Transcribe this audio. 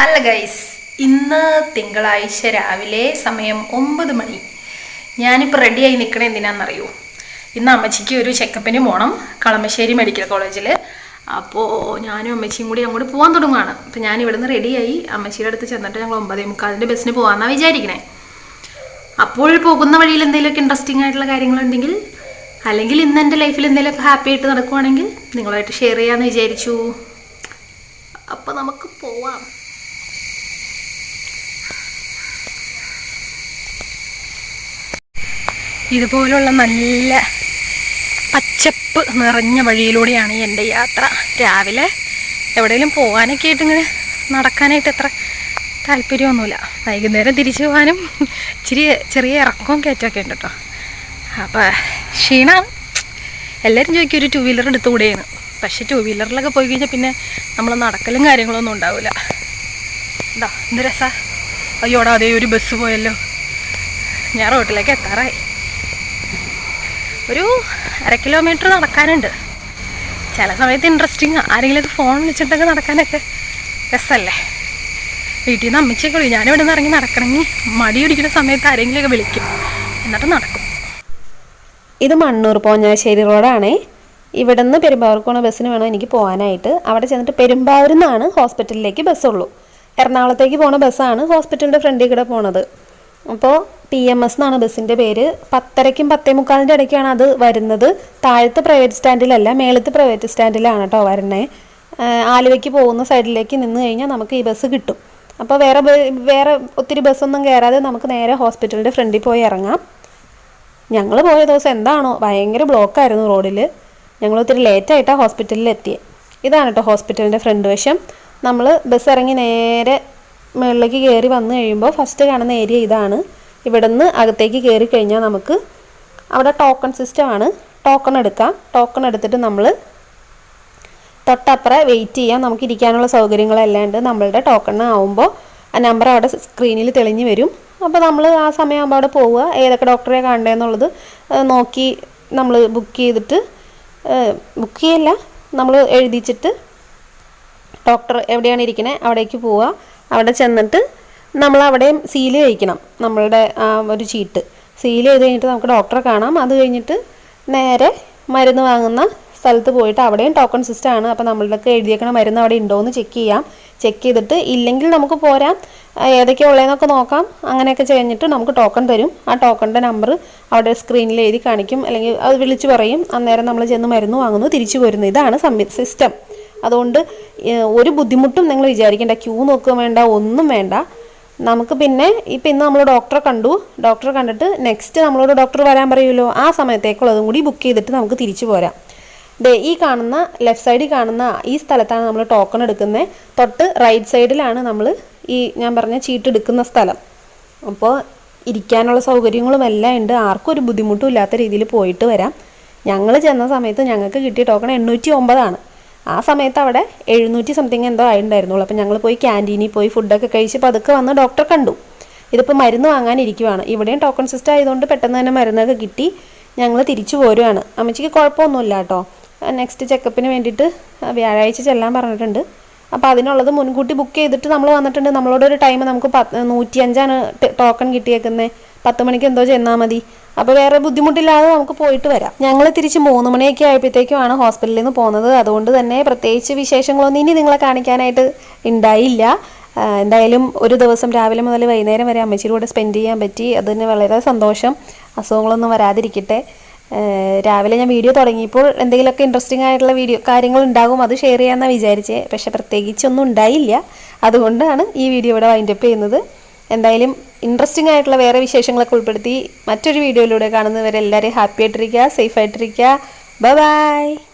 Hello guys ഇന്ന് തിങ്കളാഴ്ച രാവിലെ സമയം ഒമ്പത് മണി. ഞാനിപ്പോൾ റെഡിയായി നിൽക്കണ എന്തിനാണെന്നറിയോ ഇന്ന് അമ്മച്ചിക്ക് ഒരു ചെക്കപ്പിന് പോകണം കളമശ്ശേരി മെഡിക്കൽ കോളേജിൽ അപ്പോൾ ഞാനും അമ്മച്ചിയും കൂടി അങ്ങോട്ട് പോകാൻ തുടങ്ങുകയാണ് അപ്പോൾ ഞാൻ ഇവിടുന്ന് റെഡിയായി അമ്മച്ചിയുടെ അടുത്ത് ചെന്നിട്ട് ഞങ്ങൾ ഒമ്പതേ മുക്കാലിന്റെ ബസ്സിന് പോകാമെന്നാണ് വിചാരിക്കണേ. അപ്പോൾ പോകുന്ന വഴിയിൽ എന്തെങ്കിലുമൊക്കെ ഇൻട്രസ്റ്റിംഗ് ആയിട്ടുള്ള കാര്യങ്ങളുണ്ടെങ്കിൽ അല്ലെങ്കിൽ ഇന്ന് എന്റെ ലൈഫിൽ എന്തെങ്കിലുമൊക്കെ ഹാപ്പി ആയിട്ട് നടക്കുവാണെങ്കിൽ നിങ്ങളുമായിട്ട് ഷെയർ ചെയ്യാമെന്ന് വിചാരിച്ചു. അപ്പോൾ നമുക്ക് പോവാം. ഇതുപോലുള്ള നല്ല പച്ചപ്പ് നിറഞ്ഞ വഴിയിലൂടെയാണ് എന്റെ യാത്ര. രാവിലെ എവിടെയെങ്കിലും പോകാനൊക്കെ ആയിട്ട് ഇങ്ങനെ നടക്കാനായിട്ട് എത്ര താല്പര്യമൊന്നുമില്ല. വൈകുന്നേരം തിരിച്ചു പോകാനും ഇച്ചിരി ചെറിയ ഇറക്കവും കയറ്റമൊക്കെ ഉണ്ട് കേട്ടോ. അപ്പോൾ ക്ഷീണമാണ് എല്ലാവരും ചോദിക്കും ഒരു ടു വീലർ എടുത്തുകൂടെയാണ് പക്ഷേ ടു വീലറിലൊക്കെ പോയി കഴിഞ്ഞാൽ പിന്നെ നമ്മൾ നടക്കലും കാര്യങ്ങളൊന്നും ഉണ്ടാവില്ല. എന്താ എന്ത് രസാ. അയ്യോടാ അതേ ഒരു ബസ് പോയല്ലോ. ഞാൻ റോട്ടിലേക്ക് എത്താറായി. ഒരു അര കിലോമീറ്റർ നടക്കാനുണ്ട്. ചില സമയത്ത് ഇൻട്രസ്റ്റിങ് ആരെങ്കിലുമൊക്കെ ഫോൺ വിളിച്ചിട്ടൊക്കെ നടക്കാനൊക്കെ രസമല്ലേ വീട്ടിൽ നിന്ന് അമ്മച്ചേ വിളി ഞാനിവിടെ നിന്ന് ഇറങ്ങി നടക്കണമെങ്കിൽ മടി പിടിക്കുന്ന സമയത്ത് ആരെങ്കിലുമൊക്കെ വിളിക്കും. എന്നിട്ട് നടക്കും. ഇത് മണ്ണൂർ പോഞ്ഞാശ്ശേരി റോഡാണേ. ഇവിടെ നിന്ന് പെരുമ്പാവൂർക്കോണ ബസ്സിന് വേണം എനിക്ക് പോകാനായിട്ട് അവിടെ ചെന്നിട്ട് പെരുമ്പാവൂരിൽ നിന്നാണ് ഹോസ്പിറ്റലിലേക്ക് ബസ്സുള്ളൂ. എറണാകുളത്തേക്ക് പോണ ബസ്സാണ് ഹോസ്പിറ്റലിന്റെ ഫ്രണ്ടിൽ കൂടെ പോണത്. അപ്പോൾ പി എം എസ് എന്നാണ് ബസ്സിന്റെ പേര്. പത്തരയ്ക്കും പത്തേ മുക്കാലിന്റെ ഇടയ്ക്കാണ് അത് വരുന്നത്. താഴത്തെ പ്രൈവറ്റ് സ്റ്റാൻഡിലല്ല മേളത്തെ പ്രൈവറ്റ് സ്റ്റാൻഡിലാണ് കേട്ടോ വരണേ. ആലുവയ്ക്ക് പോകുന്ന സൈഡിലേക്ക് നിന്ന് കഴിഞ്ഞാൽ നമുക്ക് ഈ ബസ് കിട്ടും. അപ്പോൾ വേറെ വേറെ ഒത്തിരി ബസ്സൊന്നും കയറാതെ നമുക്ക് നേരെ ഹോസ്പിറ്റലിന്റെ ഫ്രണ്ടിൽ പോയി ഇറങ്ങാം. ഞങ്ങൾ പോയ ദിവസം എന്താണോ ഭയങ്കര ബ്ലോക്കായിരുന്നു റോഡിൽ ഞങ്ങൾ ഒത്തിരി ലേറ്റായിട്ടാണ് ഹോസ്പിറ്റലിൽ എത്തിയത് ഇതാണ് കേട്ടോ ഹോസ്പിറ്റലിന്റെ ഫ്രണ്ട് വശം. നമ്മൾ ബസ് ഇറങ്ങി നേരെ മുകളിലേക്ക് കയറി വന്നു കഴിയുമ്പോൾ ഫസ്റ്റ് കാണുന്ന ഏരിയ ഇതാണ്. ഇവിടെ നിന്ന് അകത്തേക്ക് കയറി കഴിഞ്ഞാൽ നമുക്ക് അവിടെ ടോക്കൺ സിസ്റ്റമാണ് ടോക്കൺ എടുക്കാം. ടോക്കൺ എടുത്തിട്ട് നമ്മൾ തൊട്ടപ്പുറം വെയിറ്റ് ചെയ്യാം. നമുക്ക് ഇരിക്കാനുള്ള സൗകര്യങ്ങളെല്ലാം ഉണ്ട്. നമ്മളുടെ ടോക്കൺ ആവുമ്പോൾ ആ നമ്പർ അവിടെ സ്ക്രീനിൽ തെളിഞ്ഞു വരും. അപ്പോൾ നമ്മൾ ആ സമയമാകുമ്പോൾ അവിടെ പോവുക. ഏതൊക്കെ ഡോക്ടറെ കാണേണ്ടതെന്നുള്ളത് നോക്കി നമ്മൾ ബുക്ക് ചെയ്തിട്ട് ബുക്ക് ചെയ്യല്ല. നമ്മൾ എഴുതിച്ചിട്ട് ഡോക്ടർ എവിടെയാണ് ഇരിക്കണേ അവിടേക്ക് പോവുക. അവിടെ ചെന്നിട്ട് നമ്മൾ അവിടെയും സീൽ കഴിക്കണം. നമ്മളുടെ ഒരു ചീട്ട് സീൽ ചെയ്ത് കഴിഞ്ഞിട്ട് നമുക്ക് ഡോക്ടറെ കാണാം. അത് കഴിഞ്ഞിട്ട് നേരെ മരുന്ന് വാങ്ങുന്ന സ്ഥലത്ത് പോയിട്ട് അവിടെയും ടോക്കൺ സിസ്റ്റം ആണ്. അപ്പോൾ നമ്മളുടെ എഴുതിയേക്കണ മരുന്ന് അവിടെ ഉണ്ടോ എന്ന് ചെക്ക് ചെയ്യാം. ചെക്ക് ചെയ്തിട്ട് ഇല്ലെങ്കിൽ നമുക്ക് പോരാം. ഏതൊക്കെ ഉള്ളതെന്നൊക്കെ നോക്കാം. അങ്ങനെയൊക്കെ കഴിഞ്ഞിട്ട് നമുക്ക് ടോക്കൺ തരും. ആ ടോക്കണിന്റെ നമ്പർ അവിടെ സ്ക്രീനിൽ എഴുതി കാണിക്കും. അല്ലെങ്കിൽ അത് വിളിച്ച് പറയും. അന്നേരം നമ്മൾ ചെന്ന് മരുന്ന് വാങ്ങുന്നു. തിരിച്ചു വരുന്നു. ഇതാണ് സംവി സിസ്റ്റം അതുകൊണ്ട് ഒരു ബുദ്ധിമുട്ടും നിങ്ങൾ വിചാരിക്കേണ്ട. ക്യൂ നോക്കുക വേണ്ട. ഒന്നും വേണ്ട. നമുക്ക് പിന്നെ ഇപ്പം ഇന്ന് നമ്മൾ ഡോക്ടറെ കണ്ടു. ഡോക്ടറെ കണ്ടിട്ട് നെക്സ്റ്റ് നമ്മളോട് ഡോക്ടർ വരാൻ പറയുമല്ലോ. ആ സമയത്തേക്കുള്ളതും കൂടി ബുക്ക് ചെയ്തിട്ട് നമുക്ക് തിരിച്ചു പോരാം. ദേ ഈ കാണുന്ന ലെഫ്റ്റ് സൈഡിൽ കാണുന്ന ഈ സ്ഥലത്താണ് നമ്മൾ ടോക്കൺ എടുക്കുന്നത് തൊട്ട് റൈറ്റ് സൈഡിലാണ് നമ്മൾ ഈ ഞാൻ പറഞ്ഞ ചീട്ട് എടുക്കുന്ന സ്ഥലം. അപ്പോൾ ഇരിക്കാനുള്ള സൗകര്യങ്ങളും എല്ലാം ഉണ്ട്. ആർക്കും ഒരു ബുദ്ധിമുട്ടും ഇല്ലാത്ത രീതിയിൽ പോയിട്ട് വരാം. ഞങ്ങൾ ചെന്ന സമയത്ത് ഞങ്ങൾക്ക് കിട്ടിയ ടോക്കൺ എണ്ണൂറ്റി ഒമ്പതാണ്. ആ സമയത്ത് അവിടെ എഴുന്നൂറ്റി സംതിങ് എന്തോ ആയിട്ടുണ്ടായിരുന്നുള്ളൂ. അപ്പോൾ ഞങ്ങൾ പോയി ക്യാന്റീനിൽ പോയി ഫുഡൊക്കെ കഴിച്ച് പതുക്കെ വന്ന് ഡോക്ടർ കണ്ടു. ഇതിപ്പോൾ മരുന്ന് വാങ്ങാനിരിക്കുവാണ് ഇവിടെയും ടോക്കൺ സിസ്റ്റം ആയതുകൊണ്ട് പെട്ടെന്ന് തന്നെ മരുന്നൊക്കെ കിട്ടി. ഞങ്ങൾ തിരിച്ചു പോരുവാണ്. അമ്മച്ചിക്ക് കുഴപ്പമൊന്നുമില്ല കേട്ടോ നെക്സ്റ്റ് ചെക്കപ്പിന് വേണ്ടിയിട്ട് വ്യാഴാഴ്ച ചെല്ലാൻ പറഞ്ഞിട്ടുണ്ട്. അപ്പോൾ അതിനുള്ളത് മുൻകൂട്ടി ബുക്ക് ചെയ്തിട്ട് നമ്മൾ വന്നിട്ടുണ്ട്. നമ്മളോട് ഒരു ടൈം നമുക്ക് പത്ത് നൂറ്റിയഞ്ചാണ് ടോക്കൺ കിട്ടിയേക്കുന്നത് പത്ത് മണിക്ക് എന്തോ ചെന്നാൽ മതി. അപ്പോൾ വേറെ ബുദ്ധിമുട്ടില്ലാതെ നമുക്ക് പോയിട്ട് വരാം. ഞങ്ങൾ തിരിച്ച് മൂന്ന് മണിയൊക്കെ ആയപ്പോഴത്തേക്കുമാണ് ഹോസ്പിറ്റലിൽ നിന്ന് പോകുന്നത്. അതുകൊണ്ട് തന്നെ പ്രത്യേകിച്ച് വിശേഷങ്ങളൊന്നും ഇനി നിങ്ങളെ കാണിക്കാനായിട്ട് ഉണ്ടായില്ല എന്തായാലും ഒരു ദിവസം രാവിലെ മുതൽ വൈകുന്നേരം വരെ അമ്മച്ചിയുടെ കൂടെ സ്പെൻഡ് ചെയ്യാൻ പറ്റി. അതിന് വളരെ സന്തോഷം. അസുഖങ്ങളൊന്നും വരാതിരിക്കട്ടെ. രാവിലെ ഞാൻ വീഡിയോ തുടങ്ങിയപ്പോൾ എന്തെങ്കിലുമൊക്കെ ഇൻട്രസ്റ്റിംഗ് ആയിട്ടുള്ള വീഡിയോ കാര്യങ്ങൾ ഉണ്ടാകും അത് ഷെയർ ചെയ്യാമെന്നാണ് വിചാരിച്ചത് പക്ഷേ പ്രത്യേകിച്ചൊന്നും ഉണ്ടായില്ല. അതുകൊണ്ടാണ് ഈ വീഡിയോ ഇവിടെ വൈൻഡപ്പ് ചെയ്യുന്നത്. എന്തായാലും ഇൻട്രസ്റ്റിംഗ് ആയിട്ടുള്ള വേറെ വിശേഷങ്ങളൊക്കെ ഉൾപ്പെടുത്തി മറ്റൊരു വീഡിയോയിലൂടെ കാണുന്നവരെല്ലാവരെയും ഹാപ്പി ആയിട്ടിരിക്കുക സേഫ് ആയിട്ടിരിക്കുക. ബൈ